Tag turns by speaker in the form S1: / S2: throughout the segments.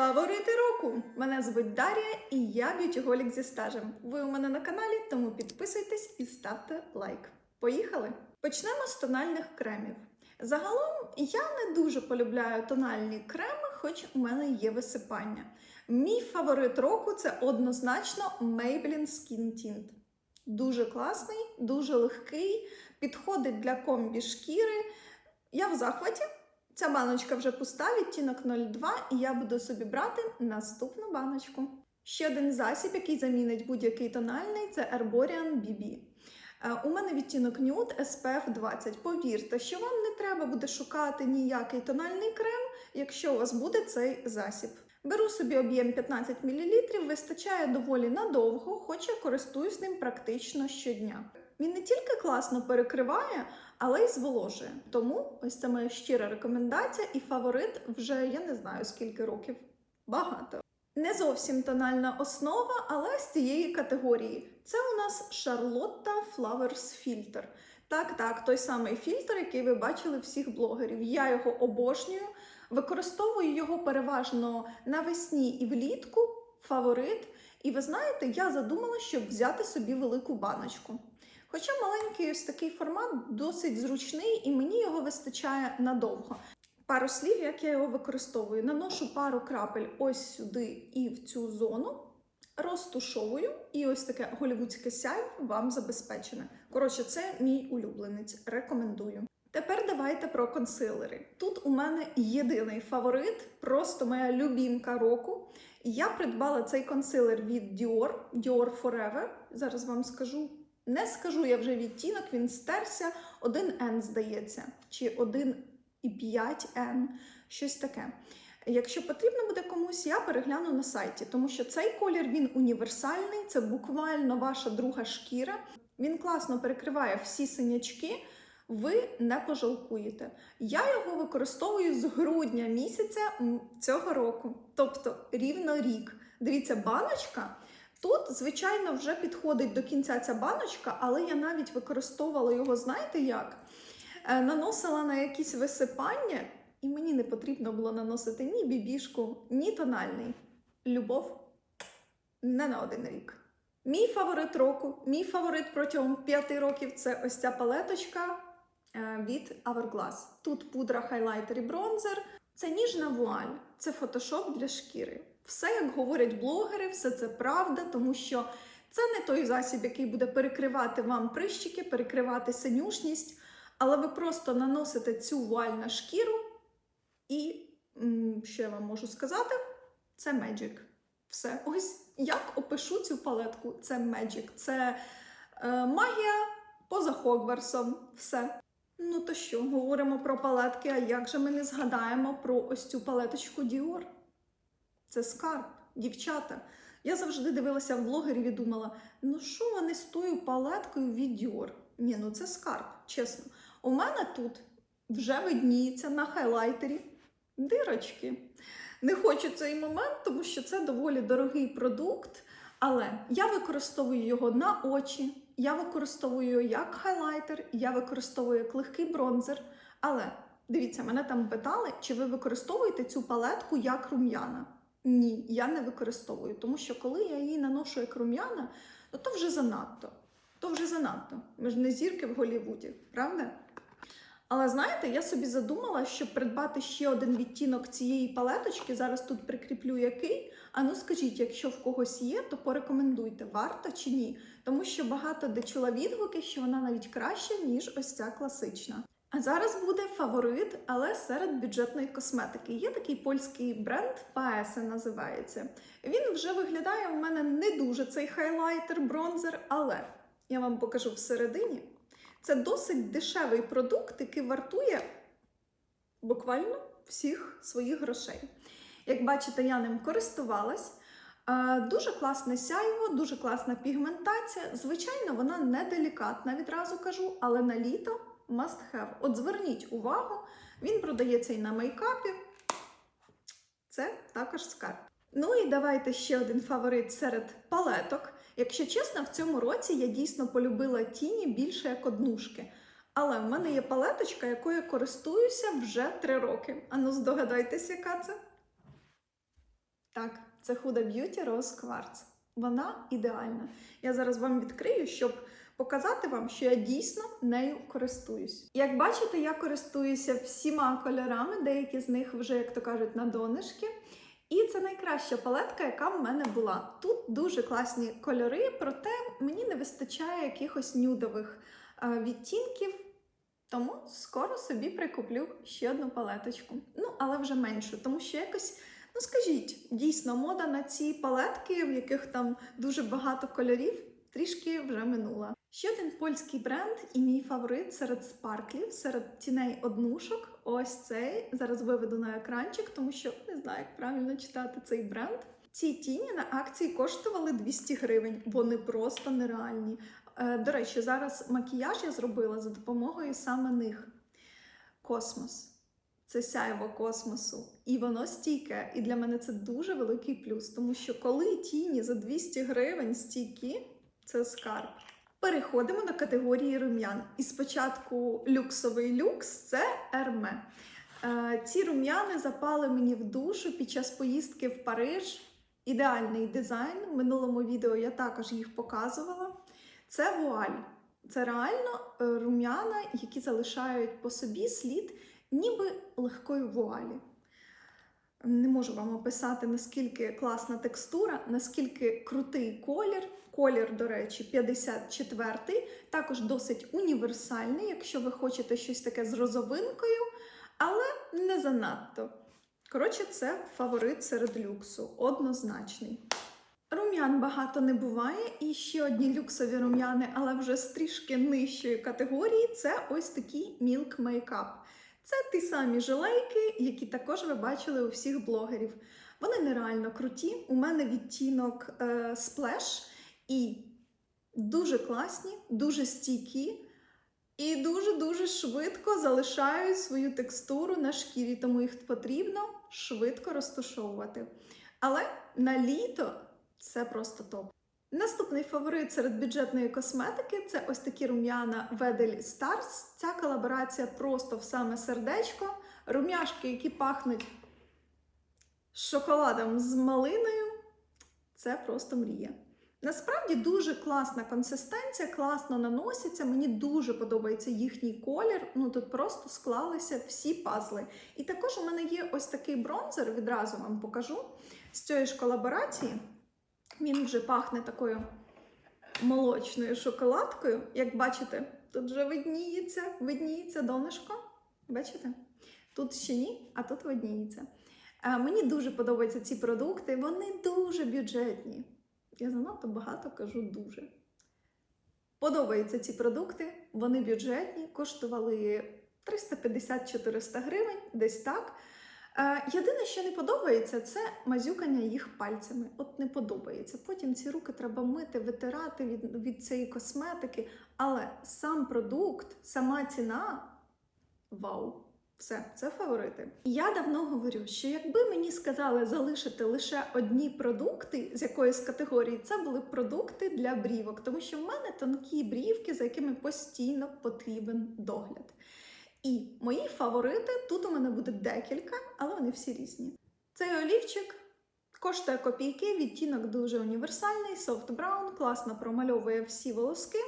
S1: Фаворити року! Мене звуть Дар'я і я б'ютіголік зі стажем. Ви у мене на каналі, тому підписуйтесь і ставте лайк. Поїхали! Почнемо з тональних кремів. Загалом я не дуже полюбляю тональні креми, хоч у мене є висипання. Мій фаворит року це однозначно Maybelline Skin Tint. Дуже класний, дуже легкий, підходить для комбі шкіри. Я в захваті. Ця баночка вже пуста, відтінок 02, і я буду собі брати наступну баночку. Ще один засіб, який замінить будь-який тональний, це Herborian BB. Е, У мене відтінок Nude SPF 20. Повірте, що вам не треба буде шукати ніякий тональний крем, якщо у вас буде цей засіб. Беру собі об'єм 15 мл, вистачає доволі надовго, хоча користуюсь ним практично щодня. Він не тільки класно перекриває, але й зволожує. Тому ось це моя щира рекомендація і фаворит вже я не знаю скільки років. Багато. Не зовсім тональна основа, але з цієї категорії. Це у нас Charlotte Flowers Filter. Так, так, той самий фільтр, який ви бачили всіх блогерів. Я його обожнюю, використовую його переважно навесні і влітку, фаворит. І ви знаєте, я задумала, щоб взяти собі велику баночку. Хоча маленький ось такий формат досить зручний і мені його вистачає надовго. Пару слів, як я його використовую. Наношу пару крапель ось сюди і в цю зону, розтушовую, і ось таке голівудське сяйво вам забезпечене. Коротше, це мій улюбленець. Рекомендую. Тепер давайте про консилери. Тут у мене єдиний фаворит, просто моя любімка року. Я придбала цей консилер від Dior, Dior Forever. Зараз вам скажу. Не скажу я вже відтінок, він стерся. 1N, здається, чи 1,5N, щось таке. Якщо потрібно буде комусь, я перегляну на сайті, тому що цей колір він універсальний, це буквально ваша друга шкіра. Він класно перекриває всі синячки, ви не пожалкуєте. Я його використовую з грудня місяця цього року, тобто рівно рік. Дивіться, баночка. Тут, звичайно, вже підходить до кінця ця баночка, але я навіть використовувала його, знаєте як? Е, Наносила на якісь висипання, і мені не потрібно було наносити ні бібішку, ні тональний. Любов не на один рік. Мій фаворит року, мій фаворит протягом п'яти років це ось ця палеточка е, від Hourglass. Тут пудра, хайлайтер і бронзер. Це ніжна вуаль, це фотошоп для шкіри. Все, як говорять блогери, все це правда, тому що це не той засіб, який буде перекривати вам прищики, перекривати синюшність, але ви просто наносите цю вуаль на шкіру, і що я вам можу сказати, це Magic. Все. Ось як опишу цю палетку, це Magic. Це е, магія поза Хогвартсом. Все. Ну то що, говоримо про палетки, а як же ми не згадаємо про ось цю палеточку Dior? Це скарб, дівчата. Я завжди дивилася в блогерів і думала, ну що вони з тою палеткою від Dior? Ні, ну це скарб, чесно. У мене тут вже видніється на хайлайтері дирочки. Не хочу цей момент, тому що це доволі дорогий продукт, але я використовую його на очі, я використовую його як хайлайтер, я використовую як легкий бронзер. Але дивіться, мене там питали, чи ви використовуєте цю палетку як рум'яна. Ні, я не використовую, тому що коли я її наношу як рум'яна, ну то вже занадто. То вже занадто. Ми ж не зірки в Голлівуді, правда? Але знаєте, я собі задумала, щоб придбати ще один відтінок цієї палеточки. Зараз тут прикріплю який. А ну скажіть, якщо в когось є, то порекомендуйте, варто чи ні. Тому що багато де чула відгуки, що вона навіть краща, ніж ось ця класична. А зараз буде фаворит, але серед бюджетної косметики. Є такий польський бренд Paese називається. Він вже виглядає в мене не дуже цей хайлайтер, бронзер, але я вам покажу всередині. Це досить дешевий продукт, який вартує буквально всіх своїх грошей. Як бачите, я ним користувалась. Е, Дуже класне сяйво, дуже класна пігментація. Звичайно, вона не делікатна, відразу кажу, але на літо must have. От зверніть увагу, він продається і на мейкапі. Це також скарб. Ну і давайте ще один фаворит серед палеток. Якщо чесно, в цьому році я дійсно полюбила тіні більше як однушки. Але в мене є палеточка, якою користуюся вже три роки. Ану, здогадайтесь, яка це? Так, це Huda Beauty Rose Quartz. Вона ідеальна. Я зараз вам відкрию, щоб показати вам, що я дійсно нею користуюсь. Як бачите, я користуюся всіма кольорами, деякі з них вже, як то кажуть, на донышки. І це найкраща палетка, яка в мене була. Тут дуже класні кольори, проте мені не вистачає якихось нюдових е, відтінків. Тому скоро собі прикуплю ще одну палеточку. Ну, але вже меншу, тому що якось, ну скажіть, дійсно, мода на ці палетки, в яких там дуже багато кольорів, трішки вже минула. Ще один польський бренд і мій фаворит серед спарклів, серед тіней однушок. Ось цей. Зараз виведу на екранчик, тому що не знаю, як правильно читати цей бренд. Ці тіні на акції коштували 200 гривень. Вони просто нереальні. Е, До речі, зараз макіяж я зробила за допомогою саме них. Космос. Це сяйво космосу. І воно стійке. І для мене це дуже великий плюс, тому що коли тіні за 200 гривень стійкі, це скарб. Переходимо до категорії рум'ян. І спочатку люксовий люкс це Ерме. Е, Ці рум'яни запали мені в душу під час поїздки в Париж. Ідеальний дизайн. В минулому відео я також їх показувала. Це вуаль. Це реально е, рум'яна, які залишають по собі слід ніби легкої вуалі. Не можу вам описати, наскільки класна текстура, наскільки крутий колір. Колір, до речі, 54-й, також досить універсальний, якщо ви хочете щось таке з розовинкою, але не занадто. Коротше, це фаворит серед люксу, однозначний. Рум'ян багато не буває, і ще одні люксові рум'яни, але вже з трішки нижчої категорії це ось такий Milk Makeup. Це ті самі жилейки, які також ви бачили у всіх блогерів. Вони нереально круті. У мене відтінок е, Splash і дуже класні, дуже стійкі. І дуже-дуже швидко залишають свою текстуру на шкірі, тому їх потрібно швидко розташовувати. Але на літо це просто топ. Наступний фаворит серед бюджетної косметики це ось такі рум'яна Ведель Stars. Ця колаборація просто в саме сердечко. Рум'яшки, які пахнуть шоколадом з малиною. Це просто мрія. Насправді дуже класна консистенція, класно наноситься. Мені дуже подобається їхній колір. Ну тут просто склалися всі пазли. І також у мене є ось такий бронзер, відразу вам покажу з цієї ж колаборації. Він вже пахне такою молочною шоколадкою. Як бачите, тут вже видніється, видніється донышко. Бачите? Тут ще ні, а тут видніється. Е, Мені дуже подобаються ці продукти, вони дуже бюджетні. Я занадто багато кажу дуже. Подобаються ці продукти, вони бюджетні, коштували 350-400 гривень, десь так. Е, Єдине, що не подобається, це мазюкання їх пальцями. От не подобається. Потім ці руки треба мити, витирати від, від цієї косметики. Але сам продукт, сама ціна вау! Все, це фаворити. І я давно говорю, що якби мені сказали залишити лише одні продукти з якоїсь категорії, це були продукти для брівок, тому що в мене тонкі брівки, за якими постійно потрібен догляд. І мої фаворити тут у мене буде декілька, але вони всі різні. Цей олівчик коштує копійки, відтінок дуже універсальний, soft brown, класно промальовує всі волоски.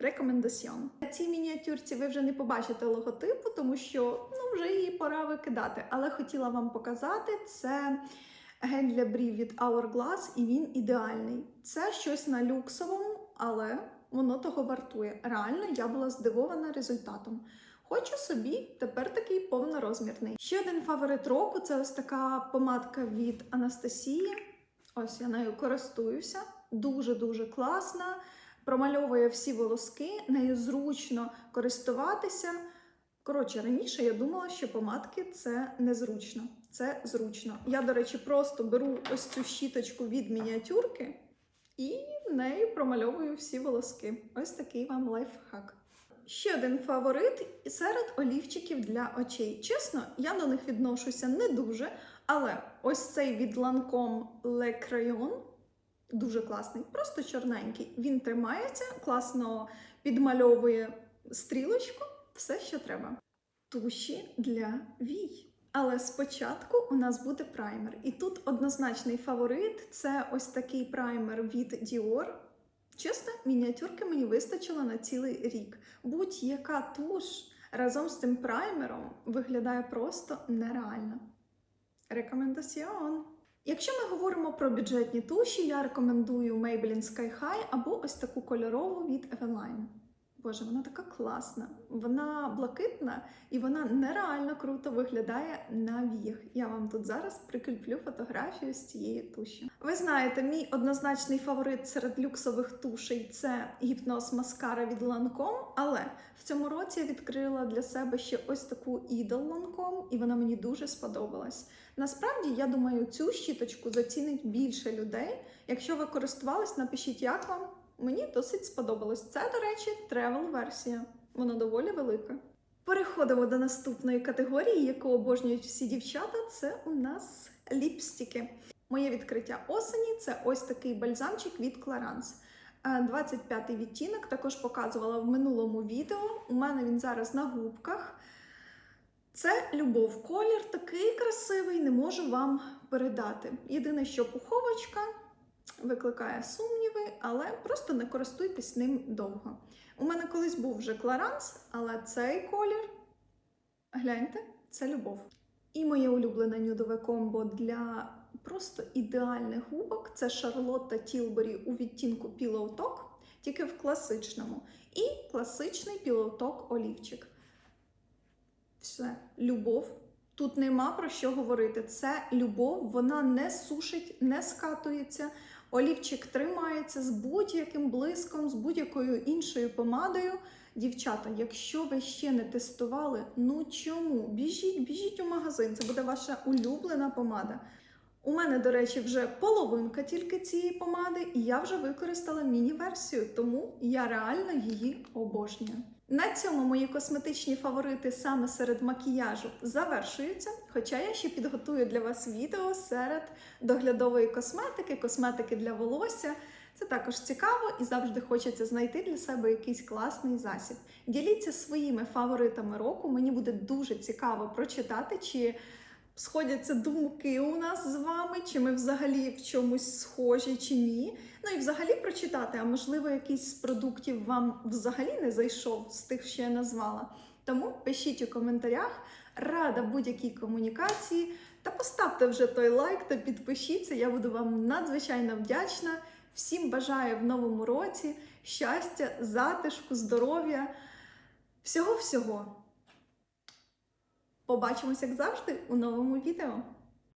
S1: Рекомендаціон. На цій мініатюрці ви вже не побачите логотипу, тому що вже її пора викидати. Але хотіла вам показати це гель для брів від Hourglass, і він ідеальний. Це щось на люксовому, але воно того вартує. Реально, я була здивована результатом. Хочу собі тепер такий повнорозмірний. Ще один фаворит року це ось така помадка від Анастасії. Ось я нею користуюся. Дуже-дуже класна. Промальовує всі волоски, нею зручно користуватися. Коротше, раніше я думала, що помадки це незручно. Це зручно. Я, до речі, просто беру ось цю щіточку від мініатюрки і нею промальовую всі волоски. Ось такий вам лайфхак. Ще один фаворит серед олівчиків для очей. Чесно, я до них відношуся не дуже, але ось цей від Lancome Le Crayon дуже класний, просто чорненький. Він тримається, класно підмальовує стрілочку, все, що треба. Туші для вій. Але спочатку у нас буде праймер. І тут однозначний фаворит це ось такий праймер від Dior. Чесно, мініатюрки мені вистачило на цілий рік. Будь-яка туш разом з цим праймером виглядає просто нереально. Рекомендаціон. Якщо ми говоримо про бюджетні туші, я рекомендую Maybelline Sky High або ось таку кольорову від Eveline. Боже, вона така класна. Вона блакитна і вона нереально круто виглядає на віях. Я вам тут зараз прикріплю фотографію з цієї туші. Ви знаєте, мій однозначний фаворит серед люксових тушей це гіпноз маскара від Lancome, але в цьому році я відкрила для себе ще ось таку Idol Lancome, і вона мені дуже сподобалась. Насправді, я думаю, цю щіточку зацінить більше людей. Якщо ви користувались, напишіть, як вам. Мені досить сподобалось. Це, до речі, тревел-версія. Вона доволі велика. Переходимо до наступної категорії, яку обожнюють всі дівчата. Це у нас ліпстики. Моє відкриття осені це ось такий бальзамчик від Clarins. Е, 25-й відтінок також показувала в минулому відео. У мене він зараз на губках. Це любов. Колір такий красивий, не можу вам передати. Єдине, що пуховочка викликає сумніви, але просто не користуйтесь ним довго. У мене колись був вже Кларанс, але цей колір, гляньте, це любов. І моє улюблене нюдове комбо для просто ідеальних губок це Шарлотта Тілбері у відтінку Pillow Talk, тільки в класичному. І класичний Pillow Talk олівчик. Все, любов. Тут нема про що говорити. Це любов, вона не сушить, не скатується. Олівчик тримається з будь-яким блиском, з будь-якою іншою помадою. Дівчата, якщо ви ще не тестували, ну чому? Біжіть, біжіть у магазин, це буде ваша улюблена помада. У мене, до речі, вже половинка тільки цієї помади, і я вже використала міні-версію, тому я реально її обожнюю. На цьому мої косметичні фаворити саме серед макіяжу завершуються. Хоча я ще підготую для вас відео серед доглядової косметики, косметики для волосся. Це також цікаво і завжди хочеться знайти для себе якийсь класний засіб. Діліться своїми фаворитами року. Мені буде дуже цікаво прочитати, чи сходяться думки у нас з вами, чи ми взагалі в чомусь схожі чи ні. Ну і взагалі прочитати, а можливо, якийсь з продуктів вам взагалі не зайшов з тих, що я назвала. Тому пишіть у коментарях, рада будь-якій комунікації. Та поставте вже той лайк та підпишіться. Я буду вам надзвичайно вдячна. Всім бажаю в новому році щастя, затишку, здоров'я, всього-всього. Побачимось, як завжди, у новому відео.